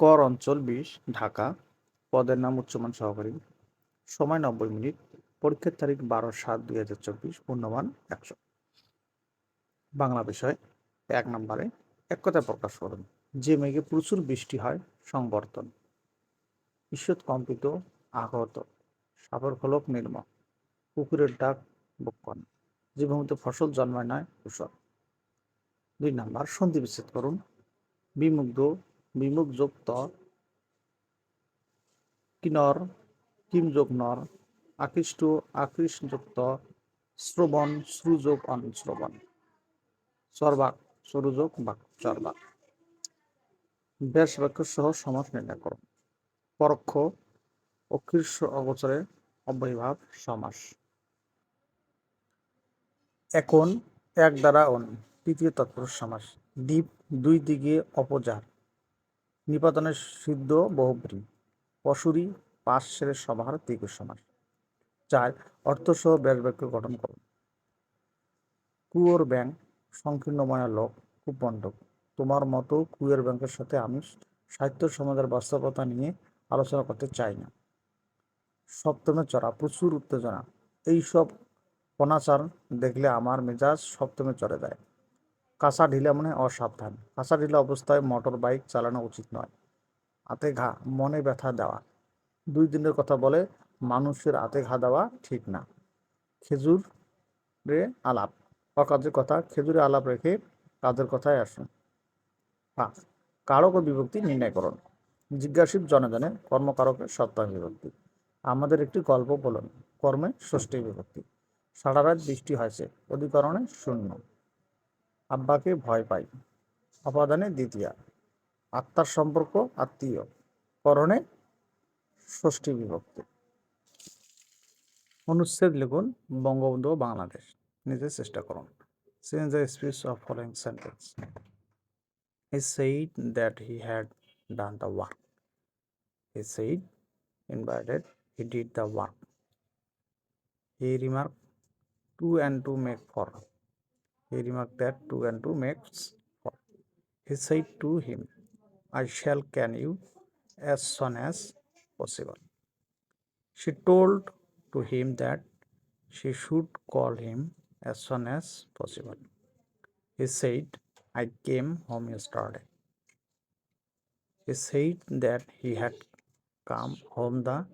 কর অঞ্চল বিশ, ঢাকা। পদের নাম উচ্চমান সহকারী। সময় নব্বই মিনিট। পরীক্ষার তারিখ বারো সাত দুই হাজার চব্বিশ। পূর্ণমান একশো। বাংলা বিষয় এক নম্বরে। এক কথায় প্রকাশ করুন। যে মেঘে প্রচুর বৃষ্টি হয় সংবর্তন ঈষৎ কম্পিত আহত। সাপের ফলক নির্ম পুকুরের ডাক বক্ষণ। যে ভূমিতে ফসল জন্মায় নয়, কুশল। দুই নাম্বার, সন্ধি বিচ্ছেদ করুন। বিমুগ্ধ বিমুখ যোগ ত কিনর কিম যোগ নর আকৃষ্ট আকৃষ্ট যোগ ত শ্রবণ, শ্রুযোগ, অনুশ্রবণ। চরবাক সরুযোগ বাক চরবাক ব্যাস বাক্য সহ সমাস নির্ণয় করুন পরোক্ষ অক্ষীর্ষ অগোচরে অব্যয়ভাব, সমাস। এখন এক দ্বারা অন তৃতীয় তৎপুরুষ সমাস। দ্বীপ, দুই দিকে অপজার নিপাতনের সিদ্ধ বহুব্রী পশুরি পাশ সেরের সমাহার তৃতীয় সমাস। চার, অর্থসহ ব্যাস বাক্য গঠন করুন কুয়োর ব্যাংক সংকীর্ণময়া লোক খুব বন্ধক। তোমার মতো কুয়ের ব্যাংকের সাথে আমি সাহিত্য সমাজের বাস্তবতা নিয়ে আলোচনা করতে চাই না। সপ্তমে চড়া, প্রচুর উত্তেজনা। এইসব অনাচার দেখলে আমার মেজাজ সপ্তমে চড়ে যায়। কাঁচা ঢিলা মানে অসাবধান। কাঁচা ঢিলা অবস্থায় মোটর বাইক চালানো উচিত নয়। হাতে ঘা, মনে ব্যথা দেওয়া। দুই দিনের কথা বলে মানুষের হাতে ঘা দেওয়া ঠিক না। খেজুর রে আলাপ। অকাজের কথা, খেজুরে আলাপ রেখে কাজের কথায় আসুন। পাঁচ, কারক ও বিভক্তি নির্ণয় করুন। জিজ্ঞাসিত জনে জনে কর্মকারকের সপ্তাহ বিভক্তি। আমাদের একটি গল্প বলুন। কর্মে ষষ্ঠী বিভক্তি। সারা রাত বৃষ্টি হয়েছে। অধিকরণে শূন্য। আব্বাকে ভয় পাই অপাদানে দ্বিতীয়া আত্মার সম্পর্ক আত্মীয় করণে ষষ্ঠী বিভক্তি অনুচ্ছেদ লিখুন বঙ্গবন্ধু বাংলাদেশ নিজে চেষ্টা করুন change the speech of following sentence He said that he had done the work. He said, invited, he did the work. He remarked, two and two make four. He remarked that two and two makes four. He said to him, I shall can you as soon as possible. She told to him that she should call him as soon as possible. He said, I came home yesterday. He said that he had come home the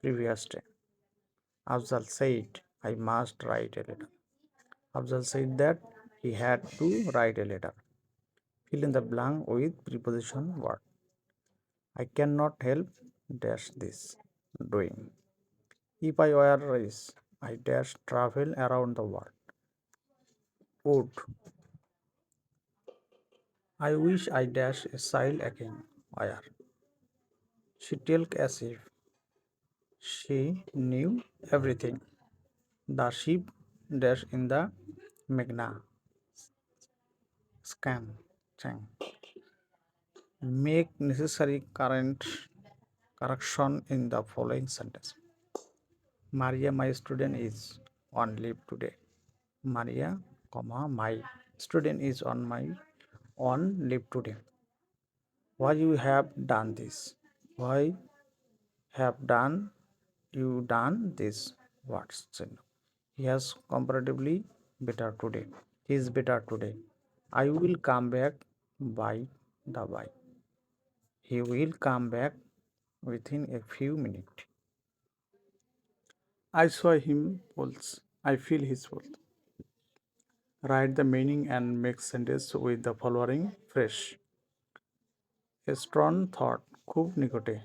previous day. Afzal said, I must write a letter. Afzal said that he had to write a letter. Fill in the blank with preposition word. I cannot help dash this doing. If I were rich, I dash travel around the world. Would I wish I dash a sail again. Where? She talked as if she knew everything. The ship dash in the Magna. Scam. Chang. Make necessary current correction in the following sentence. Maria, my student, is on leave today. Maria, comma, my student is on my on leave today. Why you have done this? Why have done you done this? What's sin? He has comparatively better today. He is better today. I will come back by the by. He will come back within a few minutes. I saw him pulse. I feel his pulse. Write the meaning and make sentence with the following phrase. A strong thought, খুব নিকটে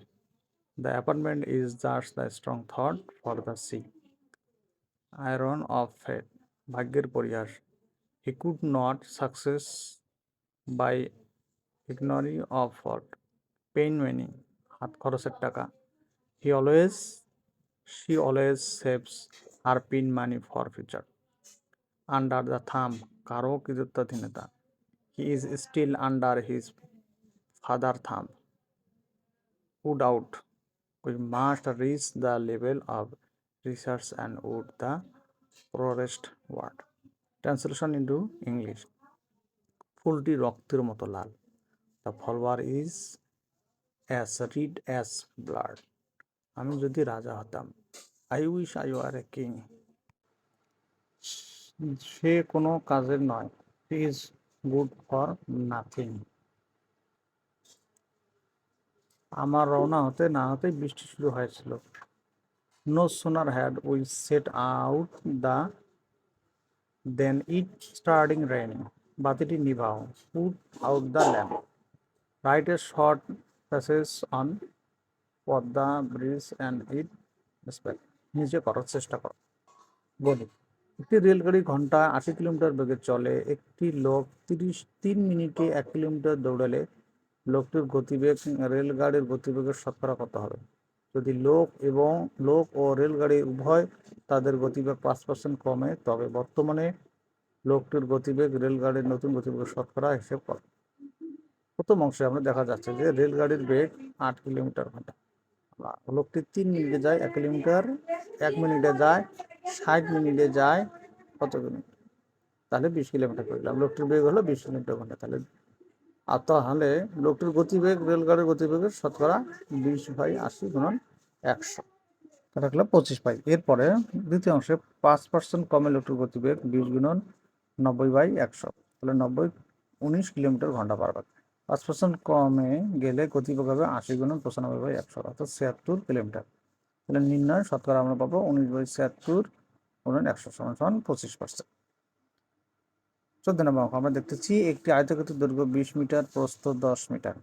The apartment is just the strong thought for the sea. Iron of fate, ভাগ্যের পরিহাস He could not success by ignoring of what pain meaning হাত খরচের টাকা He always she always saves her pin money for future. Under the thumb, কারও কৃতিত্বাধীনতা He is still under his father thumb. Put out, we must reach the level of research and would the poorest word. Translation into English. ফুলটি রক্তের মতো লাল। The flower is as red as blood আমি যদি রাজা হতাম I wish I are a king সে কোনো কাজের নয়। ইজ গুড ফর নাথিং আমার রওনা হতে না হতেই বৃষ্টি শুরু হয়েছিল। No sooner had we set out the then it starting raining বাতিটি নিভাও put out the lamp write a short passage on Padma bridge and it speak নিজে করার চেষ্টা করো। বলি, একটি রেলগাড়ি ঘন্টায় আশি কিলোমিটার বেগে চলে, একটি লোক তিরিশ, তিন মিনিটে এক কিলোমিটার দৌড়ালে লোকটির গতিবেগ, রেলগাড়ির গতিবেগের শতকরা কত হবে? যদি লোক এবং লোক ও রেলগাড়ি উভয় তাদের গতিবেগ পাঁচ পার্সেন্ট কমে, তবে বর্তমানে লোকটির গতিবেগ রেলগাড়ির নতুন গতিবেগ শতকরা হিসেব কর। প্রথম অংশে আমরা দেখা যাচ্ছে যে রেলগাড়ির বেগ আট কিলোমিটার ঘণ্টা। লোকটি তিন মিনিটে যায়, এক কিলোমিটার, এক মিনিটে যায়, ষাট মিনিটে যায়, কত কিলোমিটার? তাহলে বিশ কিলোমিটার করলাম লোকটির বেগ হলো বিশ কিলোমিটার ঘণ্টা। তাহলে আর তাহলে লোকটির গতিবেগ রেলগাড়ির গতিবেগের শতকরা বিশ বাই আশি গুণন একশো। এটা হলো পঁচিশ পাই। এরপরে দ্বিতীয় অংশে পাঁচ পার্সেন্ট কমে লোকটির গতিবেগ বিশ গুণন নব্বই বাই একশো। তাহলে নব্বই উনিশ কিলোমিটার ঘণ্টা পারবে পাঁচ পার্সেন্ট কমে গেলে গতিবেগ হবে আশি গুণন পঁচানব্বই বাই একশো, অর্থাৎ ছিয়াত্তর কিলোমিটার। তাহলে নির্ণয় শতকরা আমরা পাবো উনিশ বাই ছিয়াত্তর গুণন একশো সমান সমান পঁচিশ পার্সেন্ট। চোদ্দ নম্বর আমরা দেখতেছি একটি আয়তক্ষেত্র দৈর্ঘ্য বিশ মিটার, প্রস্থ দশ মিটার।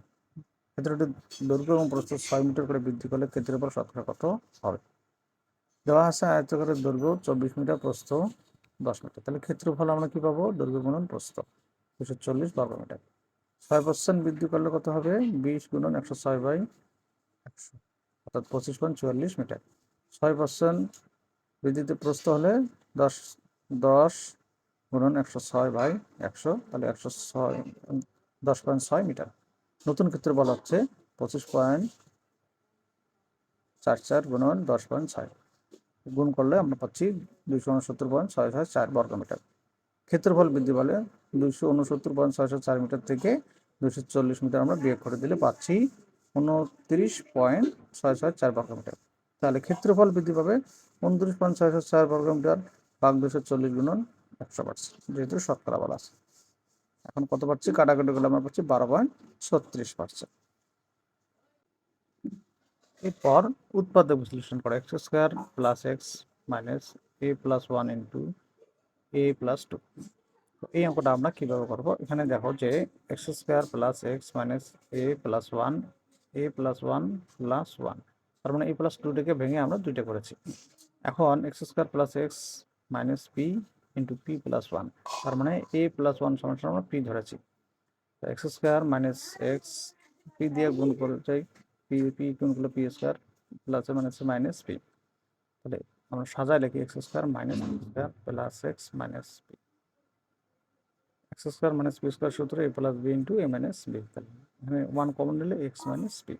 ক্ষেত্রটি দৈর্ঘ্য এবং প্রস্থ ছয় মিটার করে বৃদ্ধি করলে ক্ষেত্রের উপর শতকরা কত হবে? দেওয়া আছে আয়তক্ষেত্রের দৈর্ঘ্য চব্বিশ মিটার, প্রস্থ দশ মিটার। তাহলে ক্ষেত্রফল আমরা কি পাবো? দৈর্ঘ্য গুণন প্রস্থ দুশো চল্লিশ বর্গ মিটার। ছয় পার্সেন্ট বৃদ্ধি করলে কত হবে? বিশ গুণন একশো ছয় বাই একশো, অর্থাৎ পঁচিশ পয়েন্ট চুয়াল্লিশ মিটার। ছয় পার্সেন্ট বৃদ্ধিতে প্রস্থ হলে দশ দশ গুণন একশো ছয় বাই একশো, তাহলে একশো ছয়, দশ পয়েন্ট ছয় মিটার। নতুন ক্ষেত্রে বলা হচ্ছে পঁচিশ পয়েন্ট চার চার গুণন দশ পয়েন্ট ছয়। গুণ করলে আমরা পাচ্ছি দুইশো উনসত্তর পয়েন্ট ছয় ছয় চার বর্গ মিটার ক্ষেত্রফল বৃদ্ধি বলে দুইশো উনসত্তর পয়েন্ট ছয়শো চার মিটার থেকে দুইশো চল্লিশ মিটার আমরা বিয়োগ করে দিলে পাচ্ছি উনত্রিশ পয়েন্ট ছয় ছয় চার বর্গ মিটার তাহলে ক্ষেত্রফল বৃদ্ধি পাবে উনত্রিশ পয়েন্ট ছয়শো চার বর্গ মিটার ভাগ দুশো চল্লিশ গুণন একশো পার্সেন্ট, যেহেতু শতকরা বলা আছে। এখন কত পাচ্ছি? কাটাকাটি করলে আমরা পাচ্ছি বারো পয়েন্ট ছত্রিশ পার্সেন্ট। এরপর উৎপাদক বিশ্লেষণ করা, x square plus x minus a plus one into a plus two. এই অঙ্কটা আমরা কীভাবে করব? এখানে দেখো যে x square plus x minus a plus one, a plus one plus one, তার মানে এ প্লাস টুটাকে ভেঙে আমরা দুইটা করেছি। এখন x square plus x minus p into p plus one তার মানে এ প্লাস ওয়ান সমান সমান আমরা পি ধরেছি। X square minus x p দিয়ে গুণ করে চাই পি পি গুণ করলে p square plus minus minus p তাহলে আমরা সাজাই লিখি x square minus p square plus x minus p x square minus p square সূত্র a plus b into a minus b তাহলে এখানে ওয়ান কমন নিলে এক্স মাইনাস পি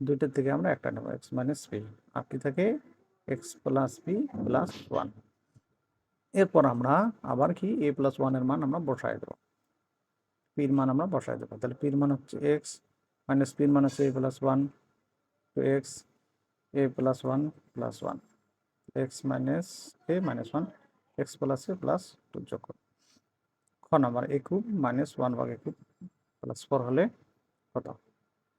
দুইটার থেকে আমরা একটা নেব এক্স মাইনাস পি আর কি থাকে? X plus p plus one এরপর আমরা আবার কি? এ প্লাস ওয়ানের মান আমরা বসাই দেবো। পির মান আমরা বসাই দেবো। তাহলে পির মান হচ্ছে এক্স মাইনাস পির মান হচ্ছে a plus one two x a plus one plus one x minus a minus one x plus a plus two যোগ খ নাম্বার এ মাইনাস ওয়ান ভাগ এ কিউব প্লাস ফোর হলে কত?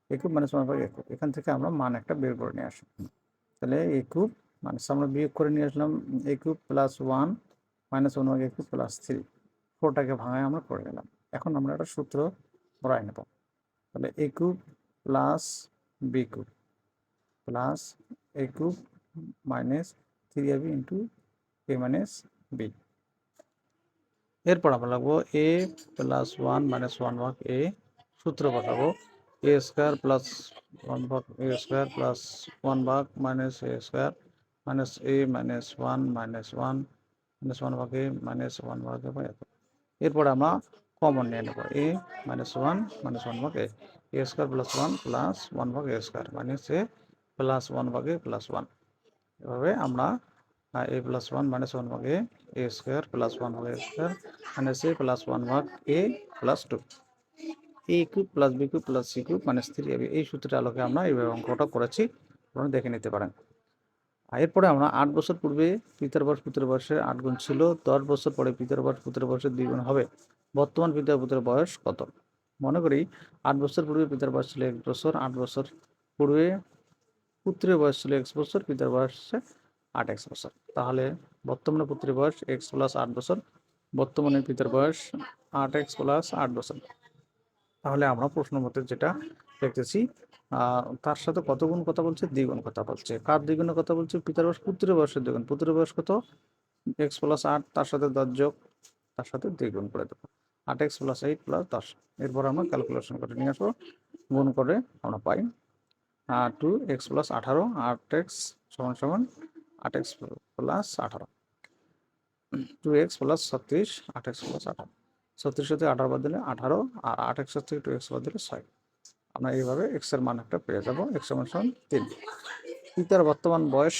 এ কিউব মাইনাস ওয়ান ভাগ a cube এখান থেকে আমরা মান একটা বের করে নিয়ে আসি। তাহলে এ কিউব মাইনাস আমরা বিয়োগ করে নিয়ে আসলাম a cube plus one minus one ভাগ এ কিউব প্লাস থ্রি ফোরটাকে ভাঙায় আমরা করে নিলাম। এখন আমরা একটা সূত্র পড়াই নেব। তাহলে a cube plus b cube plus a cube minus three AB into a minus b এরপর আমরা লাগবো a plus one minus one ভাগ এ সূত্র বসাবো। এ স্কোয়ার প্লাস ওয়ান ভাগ এ স্কোয়ার প্লাস ওয়ান ভাগ minus a square minus a minus one minus one minus one ভাগে minus one ভাগে এত এরপর আমরা কমন নিয়ে নেব। A minus one minus one ভাগ a a square plus one plus one ভাগ a square minus a plus one ভাগে প্লাস ওয়ান এভাবে আমরা a plus one minus one ভাগ এ স্কোয়ার প্লাস ওয়ান ভাগ a square minus a plus one ভাগ a plus two a cube plus b cube plus c cube minus three এই সূত্রের আলোকে আমরা এই অঙ্কটা করেছি। আপনারা দেখে নিতে পারেন। এরপরে আমরা আট বছর পূর্বে পিতার বয়স পুত্রের বয়সের আট গুণ ছিল, দশ বছর পরে পিতার বয়স পুত্রের বয়সের দুই গুণ হবে। বর্তমান পিতা পুত্রের বয়স কত? মনে করি আট বছর পূর্বে পিতার বয়স ছিল এক বছর, আট বছর পূর্বে পুত্রের বয়স ছিল এক্স বছর, পিতার বয়স আট এক্স বছর। তাহলে বর্তমানে পুত্রের বয়স এক্স প্লাস আট বছর, বর্তমানে পিতার বয়স আট এক্স প্লাস আট বছর। তাহলে আমরা প্রশ্ন মতে যেটা দেখতেছি তার সাথে কত গুণ কথা বলছে? দ্বিগুণ কথা বলছে। কার দ্বিগুণের কথা বলছে? পিতার বয়স পুত্রের বয়সের দ্বিগুণ। পুত্রের বয়স কত? এক্স প্লাস আট, তার সাথে দশ যোগ, তার সাথে দ্বিগুণ করে দেবো। আট এক্স প্লাস এইট প্লাস দশ। এরপর আমরা ক্যালকুলেশন করে নিয়ে আসব। গুণ করে আমরা পাই টু এক্স প্লাস আঠারো, আট এক্স সমান সমান আট এক্স প্লাস আঠারো। টু এক্স প্লাস ছত্রিশ, আট এক্স প্লাস আঠারো। ছত্রিশ থেকে আঠারো বাদ দিলে আঠারো, আর আট এক্স থেকে টু এক্স বাদ দিলে ছয়। আমরা এইভাবে এক্সের মান একটা পেয়ে যাব এক্স সমান সমান তিন। পিতার বর্তমান বয়স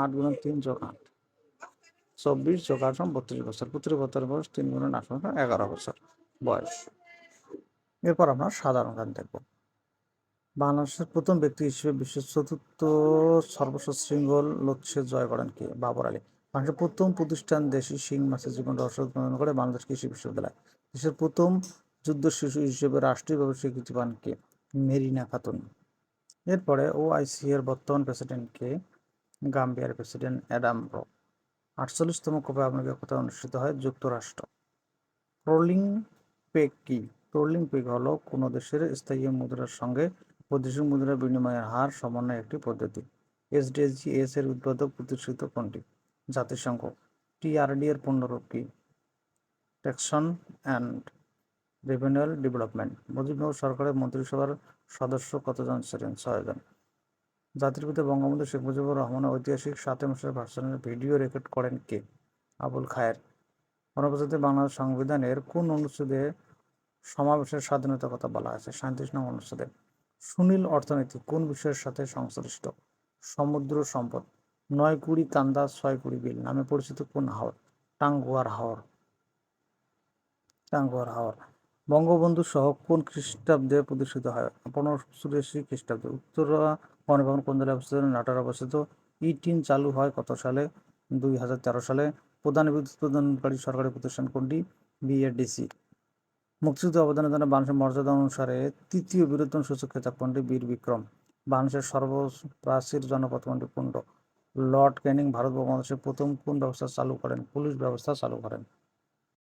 আট গুণ তিন যোগ আট। চব্বিশ যোগ আট সমান বত্রিশ বছর। পুত্রের বর্তমান বয়স তিন গুণ আট সমান এগারো বছর বয়স। এরপর আমরা সাধারণ জ্ঞান দেখব। বাংলাদেশের প্রথম ব্যক্তি হিসেবে বিশ্বের চতুর্থ সর্বস্ব শৃঙ্গল লক্ষ্যে জয় করেন কে? বাবর আলী। বাংলাদেশের প্রথম প্রতিষ্ঠান দেশি শিং মাছের জীবন রহস্য উৎপাদন করে বাংলাদেশ কৃষি বিশ্ববিদ্যালয়। দেশের প্রথম যুদ্ধ শিশু হিসেবে রাষ্ট্রীয়ভাবে স্বীকৃতি পান কে? মেরিনা খাতুন এরপরে ওআইসি এর বর্তমান প্রেসিডেন্ট কে? গাম্বিয়ার প্রেসিডেন্ট অ্যাডাম ব্রো আটচল্লিশতম কোপা আমেরিকা কোথায় অনুষ্ঠিত হয়? যুক্তরাষ্ট্র। রোলিং পেক কি? রোলিং পেক হলো কোনো দেশের স্থায়ী মুদ্রার সঙ্গে বৈদেশিক মুদ্রার বিনিময়ের হার সমন্বয় একটি পদ্ধতি। এসডিএসজি এস এর উদ্বোধক প্রতিষ্ঠিত কোনটি? জাতিসংঘ। টিআরডি এর পূর্ণরূপ কি? টেকশন অ্যান্ড রেভিনিউয়াল ডেভেলপমেন্ট মুজিবনগর সরকারের মন্ত্রিসভার সদস্য কতজন ছিলেন? ছয়জন জাতির পিতা বঙ্গবন্ধু শেখ মুজিবুর রহমানের ঐতিহাসিক সাতই মাসের ভাষণের ভিডিও রেকর্ড করেন কে? আবুল খায়ের। গণপ্রজাতন্ত্রী বাংলাদেশ সংবিধানের কোন অনুচ্ছেদে সমাবেশের স্বাধীনতার কথা বলা আছে? সাঁত্রিশ অনুচ্ছেদে। সুনীল অর্থনীতি কোন বিষয়ের সাথে সংশ্লিষ্ট? সমুদ্র সম্পদ। নয় কুড়ি কান্দা, ছয় কুড়ি বিল নামে পরিচিত কোন হাওর? টাঙ্গুয়ার হাওর। টাঙ্গুয়ার হাওর। বঙ্গবন্ধু সহ কোন খ্রিস্টাব্দে প্রতিষ্ঠিত হয়? পনেরোশো চুরাশি খ্রিস্টাব্দে। উত্তরা গণভবন কোন জেলায় অবস্থিত? নাটার অবস্থিত। ইটিন চালু হয় কত সালে? দুই হাজার তেরো সালে। প্রধান বিদ্যুৎ প্রদানকারী সরকারি প্রতিষ্ঠান কোনটি? বিএডিসি। মুক্তিযুদ্ধ অবদানের জন্য বাংলাদেশের মর্যাদা অনুসারে তৃতীয় বীরত্তম সূচক খেতাব কোনটি? বীর বিক্রম। বাংলাদেশের সর্বপ্রাচীর জনপদ কোনটি? কুণ্ড লর্ড ক্যানিং ভারত বাংলাদেশের প্রথম কোন ব্যবস্থা চালু করেন? পুলিশ ব্যবস্থা চালু করেন।